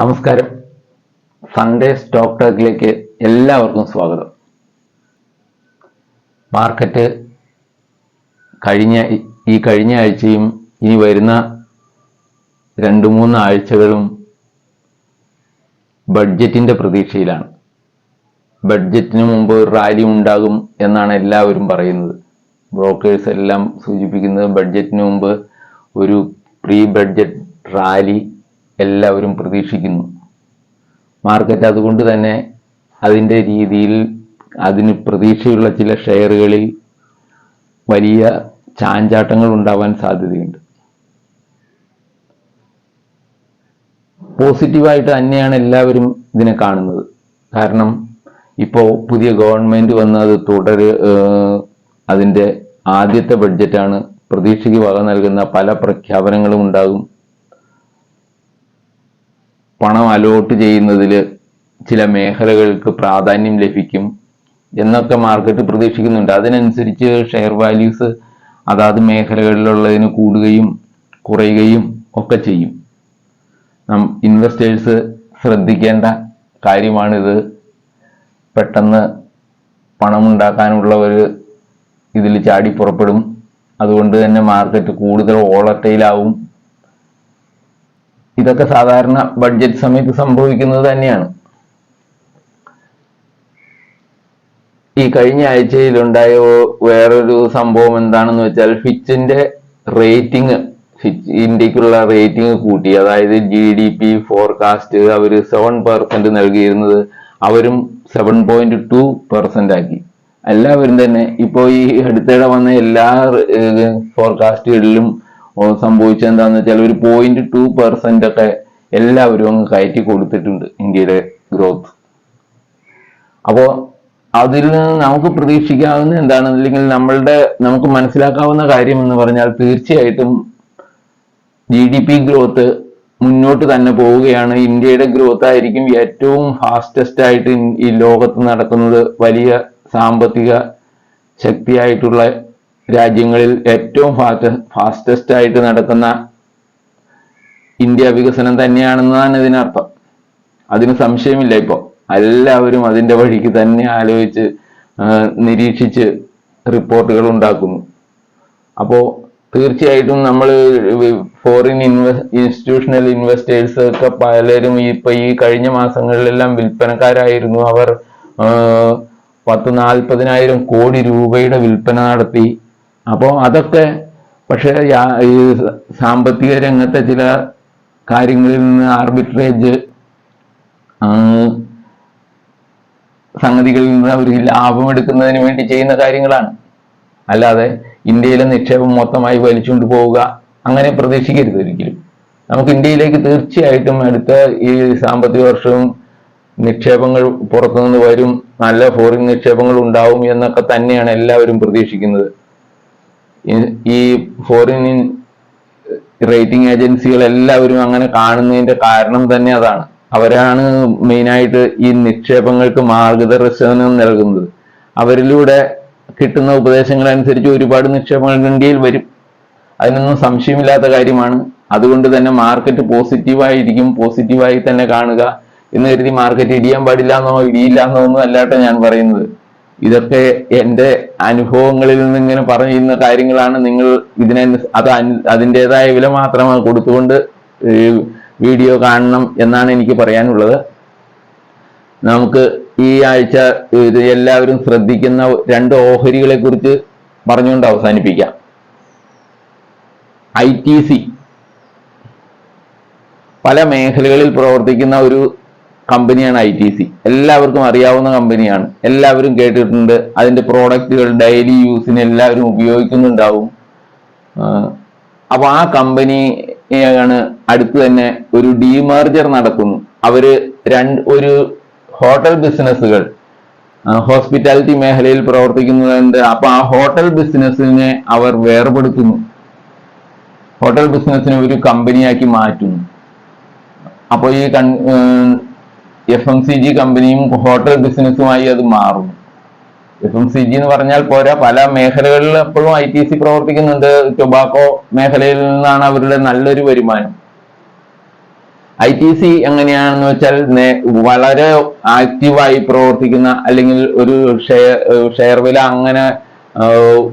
നമസ്കാരം. Sunday stock ടോക്കിലേക്ക് എല്ലാവർക്കും സ്വാഗതം. മാർക്കറ്റ് കഴിഞ്ഞ ഈ കഴിഞ്ഞ ആഴ്ചയും ഇനി വരുന്ന രണ്ട് മൂന്ന് ആഴ്ചകളും ബഡ്ജറ്റിന്റെ പ്രതീക്ഷയിലാണ്. ബഡ്ജറ്റിന് മുമ്പ് റാലി ഉണ്ടാകും എന്നാണ് എല്ലാവരും പറയുന്നത്. ബ്രോക്കേഴ്സ് എല്ലാം സൂചിപ്പിക്കുന്നത് ബഡ്ജറ്റിന് മുമ്പ് ഒരു പ്രീ ബഡ്ജറ്റ് റാലി എല്ലാവരും പ്രതീക്ഷിക്കുന്നു. മാർക്കറ്റ് അതുകൊണ്ട് തന്നെ അതിന്റെ രീതിയിൽ അതിന് പ്രതീക്ഷയുള്ള ചില ഷെയറുകളിൽ വലിയ ചാഞ്ചാട്ടങ്ങൾ ഉണ്ടാവാൻ സാധ്യതയുണ്ട്. പോസിറ്റീവായിട്ട് തന്നെയാണ് എല്ലാവരും ഇതിനെ കാണുന്നത്. കാരണം ഇപ്പോൾ പുതിയ ഗവൺമെന്റ് വന്ന് അത് തുടര് അതിന്റെ ആദ്യത്തെ ബഡ്ജറ്റാണ് പ്രതീക്ഷയ്ക്ക് വക നൽകുന്ന പല പ്രഖ്യാപനങ്ങളും ഉണ്ടാകും. പണം അലോട്ട് ചെയ്യുന്നതിൽ ചില മേഖലകൾക്ക് പ്രാധാന്യം ലഭിക്കും എന്നൊക്കെ മാർക്കറ്റ് പ്രതീക്ഷിക്കുന്നുണ്ട്. അതിനനുസരിച്ച് ഷെയർ വാല്യൂസ് അതാത് മേഖലകളിലുള്ളതിന് കൂടുകയും കുറയുകയും ഒക്കെ ചെയ്യും. നം ഇൻവെസ്റ്റേഴ്സ് ശ്രദ്ധിക്കേണ്ട കാര്യമാണിത്. പെട്ടെന്ന് പണമുണ്ടാക്കാനുള്ള ഒരു ഇതിൽ ചാടി പുറപ്പെടും. അതുകൊണ്ട് തന്നെ മാർക്കറ്റ് കൂടുതൽ വോളട്ടൈലാവും ഇതൊക്കെ സാധാരണ ബഡ്ജറ്റ് സമയത്ത് സംഭവിക്കുന്നത് തന്നെയാണ്. ഈ കഴിഞ്ഞ ആഴ്ചയിലുണ്ടായ വേറൊരു സംഭവം എന്താണെന്ന് വെച്ചാൽ ഫിച്ചിന്റെ റേറ്റിംഗ് ഫിച്ച് ഇന്ത്യക്കുള്ള റേറ്റിംഗ് കൂട്ടി. അതായത് ജി ഡി പി ഫോർകാസ്റ്റ് അവർ സെവൻ പെർസെന്റ് നൽകിയിരുന്നത് അവരും സെവൻ പോയിന്റ് ടു പെർസെന്റ് ആക്കി. എല്ലാവരും തന്നെ ഇപ്പോൾ ഈ അടുത്തിടെ വന്ന എല്ലാ ഫോർകാസ്റ്റുകളിലും സംഭവിച്ചത് എന്താന്ന് വെച്ചാൽ ഒരു പോയിന്റ് ടു പെർസെന്റ് ഒക്കെ എല്ലാവരും അങ്ങ് കയറ്റി കൊടുത്തിട്ടുണ്ട് ഇന്ത്യയുടെ ഗ്രോത്ത് അപ്പോ അതിൽ നിന്ന് നമുക്ക് പ്രതീക്ഷിക്കാവുന്ന എന്താണ്? അല്ലെങ്കിൽ നമ്മളുടെ നമുക്ക് മനസ്സിലാക്കാവുന്ന കാര്യം എന്ന് പറഞ്ഞാൽ തീർച്ചയായിട്ടും ജി ഡി പി ഗ്രോത്ത് മുന്നോട്ട് തന്നെ പോവുകയാണ്. ഇന്ത്യയുടെ ഗ്രോത്ത് ആയിരിക്കും ഏറ്റവും ഫാസ്റ്റസ്റ്റ് ആയിട്ട് ഈ ലോകത്ത് നടക്കുന്നത് വലിയ സാമ്പത്തിക ശക്തിയായിട്ടുള്ള രാജ്യങ്ങളിൽ ഏറ്റവും ഫാസ്റ്റസ്റ്റ് ആയിട്ട് നടക്കുന്ന ഇന്ത്യ വികസനം തന്നെയാണെന്നാണ് ഇതിനർത്ഥം. അതിന് സംശയമില്ല ഇപ്പോ. എല്ലാവരും അതിന്റെ വഴിക്ക് തന്നെ ആലോചിച്ച് നിരീക്ഷിച്ച് റിപ്പോർട്ടുകൾ ഉണ്ടാക്കുന്നു. അപ്പോ തീർച്ചയായിട്ടും നമ്മൾ ഫോറിൻ ഇൻവെസ് ഇൻസ്റ്റിറ്റ്യൂഷണൽ ഇൻവെസ്റ്റേഴ്സ് ഒക്കെ പലരും ഇപ്പൊ ഈ കഴിഞ്ഞ മാസങ്ങളിലെല്ലാം വിൽപ്പനക്കാരായിരുന്നു. അവർ പത്ത് നാൽപ്പതിനായിരം കോടി രൂപയുടെ വിൽപ്പന നടത്തി. അപ്പോൾ അതൊക്കെ പക്ഷേ ഈ സാമ്പത്തിക രംഗത്തെ ചില കാര്യങ്ങളിൽ നിന്ന് ആർബിട്രേജ് സംഗതികളിൽ നിന്ന് അവർ ലാഭം എടുക്കുന്നതിന് വേണ്ടി ചെയ്യുന്ന കാര്യങ്ങളാണ്. അല്ലാതെ ഇന്ത്യയിലെ നിക്ഷേപം മൊത്തമായി വലിച്ചുകൊണ്ട് പോവുക അങ്ങനെ പ്രതീക്ഷിക്കരുത് ഒരിക്കലും. നമുക്ക് ഇന്ത്യയിലേക്ക് തീർച്ചയായിട്ടും അടുത്ത ഈ സാമ്പത്തിക വർഷവും നിക്ഷേപങ്ങൾ പുറത്തുനിന്ന് വരും നല്ല ഫോറിൻ നിക്ഷേപങ്ങൾ ഉണ്ടാവും എന്നൊക്കെ തന്നെയാണ് എല്ലാവരും പ്രതീക്ഷിക്കുന്നത്. ഈ- ഫോറിൻ റേറ്റിംഗ് ഏജൻസികൾ എല്ലാവരും അങ്ങനെ കാണുന്നതിന്റെ കാരണം തന്നെ അതാണ്. അവരാണ് മെയിനായിട്ട് ഈ നിക്ഷേപങ്ങൾക്ക് മാർഗദർശനം നൽകുന്നത്. അവരിലൂടെ കിട്ടുന്ന ഉപദേശങ്ങൾ അനുസരിച്ച് ഒരുപാട് നിക്ഷേപങ്ങൾ ഇന്ത്യയിൽ വരും. അതിനൊന്നും സംശയമില്ലാത്ത കാര്യമാണ്. അതുകൊണ്ട് തന്നെ മാർക്കറ്റ് പോസിറ്റീവായിരിക്കും പോസിറ്റീവായി തന്നെ കാണുക. എന്ന് കരുതി മാർക്കറ്റ് ഇടിയാൻ പാടില്ല എന്നോ ഇടിയില്ല എന്നോ ഒന്നും അല്ലാട്ടോ ഞാൻ പറയുന്നത്. ഇതൊക്കെ എന്റെ അനുഭവങ്ങളിൽ നിന്ന് ഇങ്ങനെ പറയുന്ന കാര്യങ്ങളാണ് നിങ്ങൾ ഇതിനെ അത് അതിന്റെതായ വില മാത്രമാണ് കൊടുത്തുകൊണ്ട് വീഡിയോ കാണണം എന്നാണ് എനിക്ക് പറയാനുള്ളത്. നമുക്ക് ഈ ആഴ്ച എല്ലാവരും ശ്രദ്ധിക്കുന്ന രണ്ട് ഓഹരികളെ കുറിച്ച് പറഞ്ഞുകൊണ്ട് അവസാനിപ്പിക്കാം. I T C. പല മേഖലകളിൽ പ്രവർത്തിക്കുന്ന ഒരു കമ്പനിയാണ് ഐ ടി സി എല്ലാവർക്കും അറിയാവുന്ന കമ്പനിയാണ്. എല്ലാവരും കേട്ടിട്ടുണ്ട്. അതിന്റെ പ്രോഡക്റ്റുകൾ ഡെയിലി യൂസിന് എല്ലാവരും ഉപയോഗിക്കുന്നുണ്ടാവും. അപ്പൊ ആ കമ്പനിയാണ് അടുത്ത് തന്നെ ഒരു ഡിമേർജർ നടക്കുന്നു. അവർ രണ്ട് ഒരു ഹോട്ടൽ ബിസിനസ്സുകൾ ഹോസ്പിറ്റാലിറ്റി മേഖലയിൽ പ്രവർത്തിക്കുന്നുണ്ട് അപ്പൊ ആ ഹോട്ടൽ ബിസിനസ്സിനെ അവർ വേർപെടുത്തുന്നു. ഹോട്ടൽ ബിസിനസ്സിനെ ഒരു കമ്പനിയാക്കി മാറ്റുന്നു. അപ്പോൾ ഈ എഫ് എം സി ജി കമ്പനിയും ഹോട്ടൽ ബിസിനസ്സുമായി അത് മാറുന്നു. എഫ് എം സി ജി എന്ന് പറഞ്ഞാൽ പോരാ പല മേഖലകളിൽ എപ്പോഴും ഐ ടി സി പ്രവർത്തിക്കുന്നുണ്ട്. ടൊബാക്കോ മേഖലയിൽ നിന്നാണ് അവരുടെ നല്ലൊരു വരുമാനം. ഐ ടി സി എങ്ങനെയാണെന്ന് വെച്ചാൽ വളരെ ആക്റ്റീവായി പ്രവർത്തിക്കുന്ന അല്ലെങ്കിൽ ഒരു ഷെയർ ഷെയർ വില അങ്ങനെ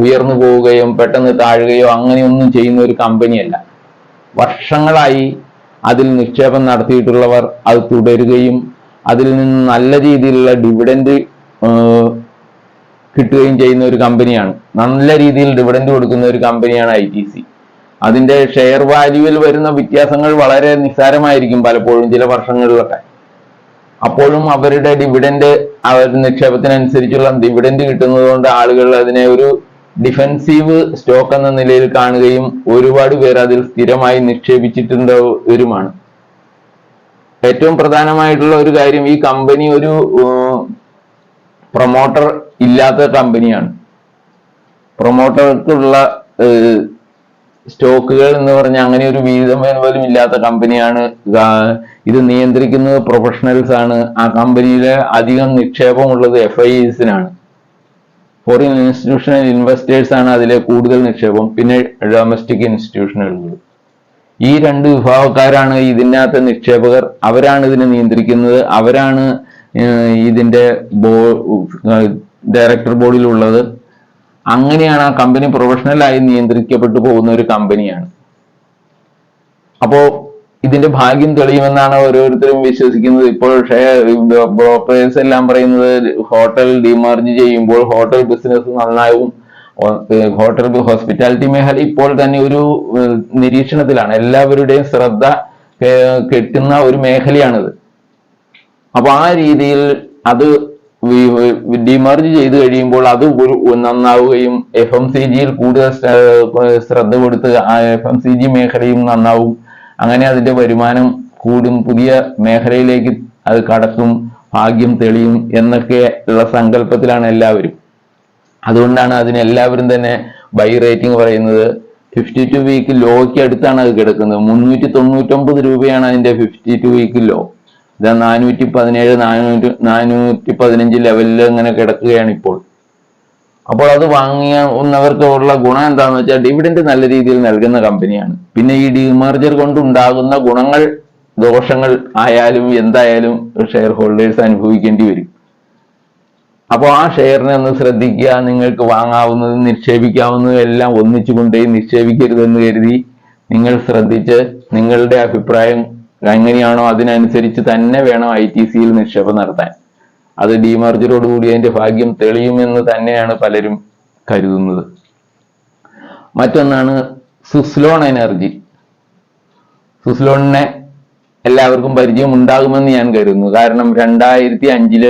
ഉയർന്നു പോവുകയും പെട്ടെന്ന് താഴുകയോ അങ്ങനെയൊന്നും ചെയ്യുന്ന ഒരു കമ്പനിയല്ല വർഷങ്ങളായി അതിൽ നിക്ഷേപം നടത്തിയിട്ടുള്ളവർ അത് തുടരുകയും അതിൽ നിന്ന് നല്ല രീതിയിലുള്ള ഡിവിഡൻഡ് കിട്ടുകയും ചെയ്യുന്ന ഒരു കമ്പനിയാണ്. നല്ല രീതിയിൽ ഡിവിഡൻഡ് കൊടുക്കുന്ന ഒരു കമ്പനിയാണ് ഐ ടി സി അതിന്റെ ഷെയർ വാല്യൂവിൽ വരുന്ന വ്യത്യാസങ്ങൾ വളരെ നിസ്സാരമായിരിക്കും പലപ്പോഴും ചില വർഷങ്ങളിലൊക്കെ. അപ്പോഴും അവരുടെ ഡിവിഡൻഡ് അവർ നിക്ഷേപത്തിനനുസരിച്ചുള്ള ഡിവിഡൻഡ് കിട്ടുന്നത് കൊണ്ട് ആളുകൾ അതിനെ ഒരു ഡിഫെൻസീവ് സ്റ്റോക്ക് എന്ന നിലയിൽ കാണുകയും ഒരുപാട് പേർ അതിൽ സ്ഥിരമായി നിക്ഷേപിച്ചിട്ടുള്ളവരുമാണ് ഏറ്റവും പ്രധാനമായിട്ടുള്ള ഒരു കാര്യം ഈ കമ്പനി ഒരു പ്രൊമോട്ടർ ഇല്ലാത്ത കമ്പനിയാണ് പ്രൊമോട്ടർക്കുള്ള സ്റ്റോക്കുകൾ എന്ന് പറഞ്ഞ അങ്ങനെ ഒരു വിഹിതം പോലും ഇല്ലാത്ത കമ്പനിയാണ് ഇത് നിയന്ത്രിക്കുന്നത് പ്രൊഫഷണൽസ് ആണ്. ആ കമ്പനിയിലെ അധികം നിക്ഷേപമുള്ളത് എഫ് ഐ എസിനാണ് ഫോറിൻ ഇൻസ്റ്റിറ്റ്യൂഷണൽ ഇൻവെസ്റ്റേഴ്സ് ആണ് അതിലെ കൂടുതൽ നിക്ഷേപം. പിന്നെ ഡൊമസ്റ്റിക് ഇൻസ്റ്റിറ്റ്യൂഷനുകൾ ഈ രണ്ട് വിഭാഗക്കാരാണ് ഇതിനകത്ത് നിക്ഷേപകർ. അവരാണ് ഇതിനെ നിയന്ത്രിക്കുന്നത്. അവരാണ് ഇതിന്റെ ബോ ഡയറക്ടർ ബോർഡിലുള്ളത്. അങ്ങനെയാണ് ആ കമ്പനി പ്രൊഫഷണലായി നിയന്ത്രിക്കപ്പെട്ടു പോകുന്ന ഒരു കമ്പനിയാണ്. അപ്പോ ഇതിന്റെ ഭാഗ്യം തെളിയുമെന്നാണ് ഓരോരുത്തരും വിശ്വസിക്കുന്നത്. ഇപ്പോൾ ഷെയർ ബ്രോക്കേഴ്സ് എല്ലാം പറയുന്നത് ഹോട്ടൽ ഡിമാർജ് ചെയ്യുമ്പോൾ ഹോട്ടൽ ബിസിനസ് നന്നാവും. ഹോട്ടൽ ഹോസ്പിറ്റാലിറ്റി മേഖല ഇപ്പോൾ തന്നെ ഒരു നിരീക്ഷണത്തിലാണ്. എല്ലാവരുടെയും ശ്രദ്ധ കെട്ടുന്ന ഒരു മേഖലയാണിത്. അപ്പൊ ആ രീതിയിൽ അത് ഡിമർജ് ചെയ്ത് കഴിയുമ്പോൾ അത് നന്നാവുകയും എഫ് എം സി ജിയിൽ കൂടുതൽ ശ്രദ്ധ കൊടുത്ത് ആ എഫ് എം സി ജി മേഖലയും നന്നാവും. അങ്ങനെ അതിന്റെ വരുമാനം കൂടും. പുതിയ മേഖലയിലേക്ക് അത് കടക്കും. ഭാഗ്യം തെളിയും എന്നൊക്കെ ഉള്ള സങ്കല്പത്തിലാണ് എല്ലാവരും. അതുകൊണ്ടാണ് അതിന് എല്ലാവരും തന്നെ ബൈ റേറ്റിംഗ് പറയുന്നത്. ഫിഫ്റ്റി ടു വീക്ക് ലോയ്ക്ക് അടുത്താണ് അത് കിടക്കുന്നത്. മുന്നൂറ്റി തൊണ്ണൂറ്റൊമ്പത് രൂപയാണ് അതിന്റെ ഫിഫ്റ്റി ടു വീക്ക് ലോ ഇത് നാനൂറ്റി പതിനേഴ് നാനൂറ്റി നാനൂറ്റി പതിനഞ്ച് ലെവലിൽ ഇങ്ങനെ കിടക്കുകയാണ് ഇപ്പോൾ. അപ്പോൾ അത് വാങ്ങിയവർക്കുള്ള ഗുണം എന്താണെന്ന് വെച്ചാൽ ഡിവിഡൻഡ് നല്ല രീതിയിൽ നൽകുന്ന കമ്പനിയാണ് പിന്നെ ഈ ഡിമർജർ കൊണ്ടുണ്ടാകുന്ന ഗുണങ്ങൾ ദോഷങ്ങൾ ആയാലും എന്തായാലും ഷെയർ ഹോൾഡേഴ്സ് അനുഭവിക്കേണ്ടി വരും. അപ്പോൾ ആ ഷെയറിനെ ഒന്ന് ശ്രദ്ധിക്കുക നിങ്ങൾക്ക് വാങ്ങാവുന്നതും നിക്ഷേപിക്കാവുന്നതും എല്ലാം ഒന്നിച്ചു കൊണ്ടുപോയി നിക്ഷേപിക്കരുതെന്ന് കരുതി നിങ്ങൾ ശ്രദ്ധിച്ച് നിങ്ങളുടെ അഭിപ്രായം എങ്ങനെയാണോ അതിനനുസരിച്ച് തന്നെ വേണം ഐ ടി സിയിൽ നിക്ഷേപം നടത്താൻ. അത് ഡിമർജറോടുകൂടി അതിന്റെ ഭാഗ്യം തെളിയുമെന്ന് തന്നെയാണ് പലരും കരുതുന്നത്. മറ്റൊന്നാണ് സുസ്ലോൺ എനർജി. സുസ്ലോണിനെ എല്ലാവർക്കും പരിചയം ഉണ്ടാകുമെന്ന് ഞാൻ കരുതുന്നു. കാരണം രണ്ടായിരത്തി അഞ്ചിൽ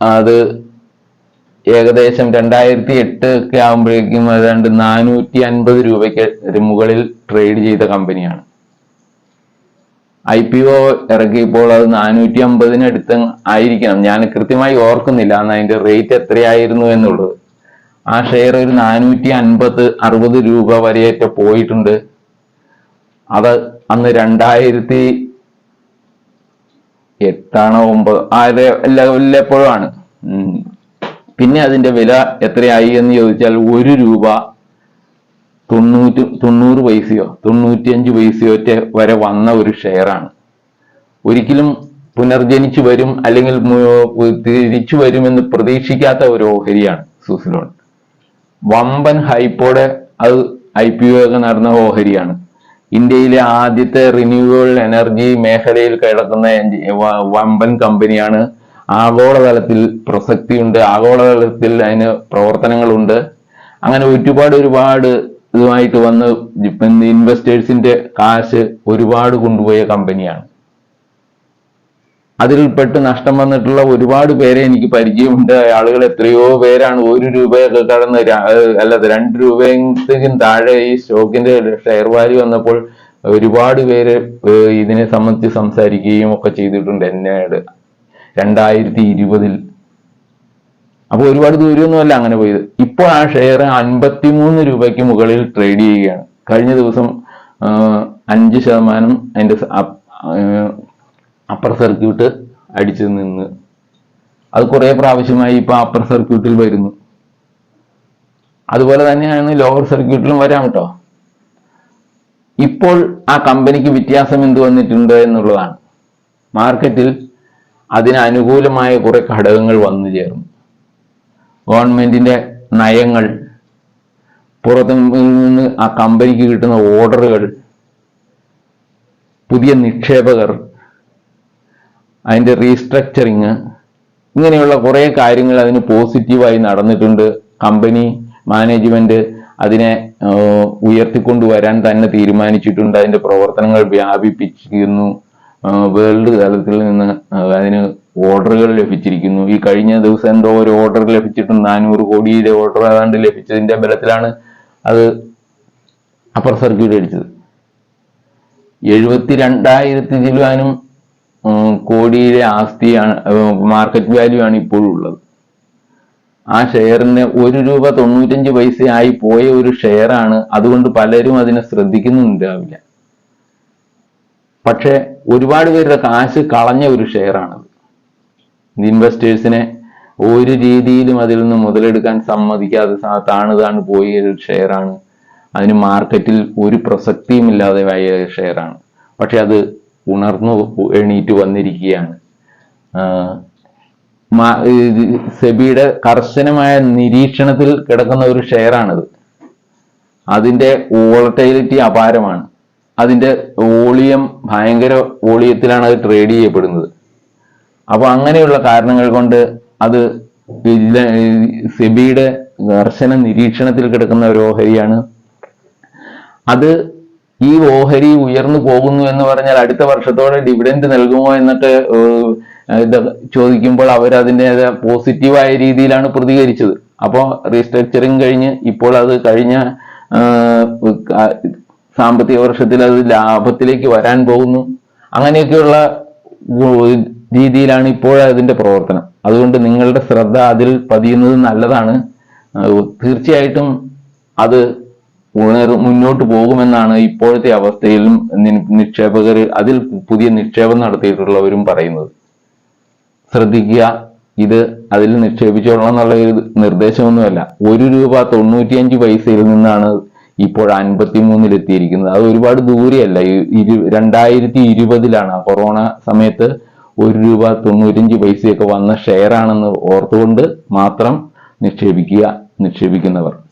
അത് ഏകദേശം രണ്ടായിരത്തി എട്ട് ഒക്കെ ആകുമ്പോഴേക്കും ഏതാണ്ട് നാനൂറ്റി അൻപത് രൂപയ്ക്ക് മുകളിൽ ട്രേഡ് ചെയ്ത കമ്പനിയാണ് ഐ പി ഒ ഇറക്കിയപ്പോൾ അത് നാനൂറ്റി അമ്പതിനടുത്ത് ആയിരിക്കണം. ഞാൻ കൃത്യമായി ഓർക്കുന്നില്ല അന്ന് അതിന്റെ റേറ്റ് എത്രയായിരുന്നു എന്നുള്ളത്. ആ ഷെയർ ഒരു നാനൂറ്റി അൻപത് അറുപത് രൂപ വരെയൊക്കെ പോയിട്ടുണ്ട്. അത് അന്ന് രണ്ടായിരത്തി എട്ടാണോ ഒമ്പത്? ആ എല്ലാ എപ്പോഴും ആണ്. പിന്നെ അതിന്റെ വില എത്രയായി എന്ന് ചോദിച്ചാൽ ഒരു രൂപ തൊണ്ണൂറ്റി തൊണ്ണൂറ് പൈസയോ തൊണ്ണൂറ്റിയഞ്ച് പൈസയോ വരെ വന്ന ഒരു ഷെയറാണ് ഒരിക്കലും പുനർജനിച്ചു വരും അല്ലെങ്കിൽ തിരിച്ചു വരുമെന്ന് പ്രതീക്ഷിക്കാത്ത ഒരു ഓഹരിയാണ് സുസിലോൺ. വമ്പൻ ഹൈപ്പോടെ അത് ഐ പി ഒക്കെ നടന്ന ഓഹരിയാണ്. ഇന്ത്യയിലെ ആദ്യത്തെ റിന്യൂവബിൾ എനർജി മേഖലയിൽ കിടക്കുന്ന വമ്പൻ കമ്പനിയാണ്. ആഗോളതലത്തിൽ പ്രസക്തിയുണ്ട്. ആഗോളതലത്തിൽ അതിന് പ്രവർത്തനങ്ങളുണ്ട്. അങ്ങനെ ഒരുപാട് ഒരുപാട് ഇതുമായിട്ട് വന്ന് ഇൻവെസ്റ്റേഴ്സിന്റെ കാശ് ഒരുപാട് കൊണ്ടുപോയ കമ്പനിയാണ്. അതിൽപ്പെട്ട് നഷ്ടം വന്നിട്ടുള്ള ഒരുപാട് പേരെ എനിക്ക് പരിചയമുണ്ട്. ആളുകൾ എത്രയോ പേരാണ്. ഒരു രൂപയൊക്കെ കടന്ന് അല്ലാതെ രണ്ട് രൂപയും താഴെ ഈ സ്റ്റോക്കിന്റെ ഷെയർ വാല്യൂ വന്നപ്പോൾ ഒരുപാട് പേര് ഇതിനെ സംബന്ധിച്ച് സംസാരിക്കുകയും ഒക്കെ ചെയ്തിട്ടുണ്ട് എന്നോട്. രണ്ടായിരത്തി ഇരുപതിൽ അപ്പൊ ഒരുപാട് ദൂരമൊന്നുമല്ല അങ്ങനെ പോയത്. ഇപ്പോൾ ആ ഷെയർ അൻപത്തിമൂന്ന് രൂപയ്ക്ക് മുകളിൽ ട്രേഡ് ചെയ്യുകയാണ്. കഴിഞ്ഞ ദിവസം അഞ്ച് ശതമാനം അതിന്റെ അപ്പർ സർക്യൂട്ട് അടിച്ചു നിന്ന്. അത് കുറെ പ്രാവശ്യമായി ഇപ്പൊ അപ്പർ സർക്യൂട്ടിൽ വരുന്നു. അതുപോലെ തന്നെയാണ് ലോവർ സർക്യൂട്ടിലും വരാം കേട്ടോ ഇപ്പോൾ ആ കമ്പനിക്ക് വ്യത്യാസം എന്ത് വന്നിട്ടുണ്ട് എന്നുള്ളതാണ്. മാർക്കറ്റിൽ അതിന് അനുകൂലമായ കുറെ ഘടകങ്ങൾ വന്നു ചേർന്നു ഗവൺമെന്റിന്റെ നയങ്ങൾ പുറത്തു നിന്ന് ആ കമ്പനിക്ക് കിട്ടുന്ന ഓർഡറുകൾ പുതിയ നിക്ഷേപകർ അതിന്റെ റീസ്ട്രക്ചറിങ് ഇങ്ങനെയുള്ള കുറേ കാര്യങ്ങൾ അതിന് പോസിറ്റീവായി നടന്നിട്ടുണ്ട്. കമ്പനി മാനേജ്മെന്റ് അതിനെ ഉയർത്തിക്കൊണ്ടുവരാൻ തന്നെ തീരുമാനിച്ചിട്ടുണ്ട്. അതിന്റെ പ്രവർത്തനങ്ങൾ വ്യാപിപ്പിച്ചിരിക്കുന്നു. വേൾഡ് തലത്തിൽ നിന്ന് അതിന് ഓർഡറുകൾ ലഭിച്ചിരിക്കുന്നു. ഈ കഴിഞ്ഞ ദിവസം എന്തോ ഒരു ഓർഡർ ലഭിച്ചിട്ടുണ്ട് നാനൂറ് കോടിയുടെ ഓർഡർ ഏതാണ്ട് ലഭിച്ചതിന്റെ ബലത്തിലാണ് അത് അപ്പർ സർക്യൂട്ട് അടിച്ചത്. എഴുപത്തി രണ്ടായിരത്തി ചിലവാനും ഉം, കോടിയുടെ ആസ്തിയാണ് മാർക്കറ്റ് വാല്യൂ ആണ് ഇപ്പോഴും ഉള്ളത് ആ ഷെയറിന് ഒരു രൂപ തൊണ്ണൂറ്റഞ്ച് പൈസ ആയി പോയ ഒരു ഷെയറാണ് അതുകൊണ്ട് പലരും അതിനെ ശ്രദ്ധിക്കുന്നുണ്ടാവില്ല പക്ഷെ ഒരുപാട് പേരുടെ കാശ് കളഞ്ഞ ഒരു ഷെയറാണത്. ഇൻവെസ്റ്റേഴ്സിനെ ഒരു രീതിയിലും അതിൽ നിന്ന് മുതലെടുക്കാൻ സമ്മതിക്കാതെ താണ് താണ് പോയ ഒരു ഷെയറാണ്. അതിന് മാർക്കറ്റിൽ ഒരു പ്രസക്തിയും ഇല്ലാതെ ആയ ഷെയറാണ്. പക്ഷെ അത് ഉണർന്നു എണീറ്റ് വന്നിരിക്കുകയാണ്. സെബിയുടെ കർശനമായ നിരീക്ഷണത്തിൽ കിടക്കുന്ന ഒരു ഷെയറാണിത്. അതിന്റെ വോളറ്റൈലിറ്റി അപാരമാണ്. അതിന്റെ വോളിയം ഭയങ്കര വോളിയത്തിലാണ് അത് ട്രേഡ് ചെയ്യപ്പെടുന്നത്. അപ്പോൾ അങ്ങനെയുള്ള കാരണങ്ങൾ കൊണ്ട് അത് സെബിയുടെ കർശന നിരീക്ഷണത്തിൽ കിടക്കുന്ന ഒരു ഓഹരിയാണ്. അത് ഈ ഓഹരി ഉയർന്നു പോകുന്നു എന്ന് പറഞ്ഞാൽ അടുത്ത വർഷത്തോടെ ഡിവിഡൻഡ് നൽകുമോ എന്നൊക്കെ ഇത് ചോദിക്കുമ്പോൾ അവർ അതിന്റെ പോസിറ്റീവായ രീതിയിലാണ് പ്രതികരിച്ചത്. അപ്പോൾ റീസ്ട്രക്ചറിങ് കഴിഞ്ഞ് ഇപ്പോൾ അത് കഴിഞ്ഞ സാമ്പത്തിക വർഷത്തിൽ അത് ലാഭത്തിലേക്ക് വരാൻ പോകുന്നു. അങ്ങനെയൊക്കെയുള്ള രീതിയിലാണ് ഇപ്പോൾ അതിന്റെ പ്രവർത്തനം. അതുകൊണ്ട് നിങ്ങളുടെ ശ്രദ്ധ അതിൽ പതിയുന്നത് നല്ലതാണ്. തീർച്ചയായിട്ടും അത് ഉണർ മുന്നോട്ട് പോകുമെന്നാണ് ഇപ്പോഴത്തെ അവസ്ഥയിലും നിക്ഷേപകർ അതിൽ പുതിയ നിക്ഷേപം നടത്തിയിട്ടുള്ളവരും പറയുന്നത്. ശ്രദ്ധിക്കുക ഇത് അതിൽ നിക്ഷേപിച്ചോളണം എന്നുള്ള ഒരു നിർദ്ദേശമൊന്നുമല്ല. ഒരു രൂപ തൊണ്ണൂറ്റിയഞ്ച് പൈസയിൽ നിന്നാണ് ഇപ്പോൾ അൻപത്തി മൂന്നിലെത്തിയിരിക്കുന്നത് അത് ഒരുപാട് ദൂരെയല്ല. ഇരു രണ്ടായിരത്തി ഇരുപതിലാണ്. കൊറോണ സമയത്ത് ഒരു രൂപ തൊണ്ണൂറ്റഞ്ച് പൈസയൊക്കെ വന്ന ഷെയർ ആണെന്ന് ഓർത്തുകൊണ്ട് മാത്രം നിക്ഷേപിക്കുക നിക്ഷേപിക്കുന്നവർ.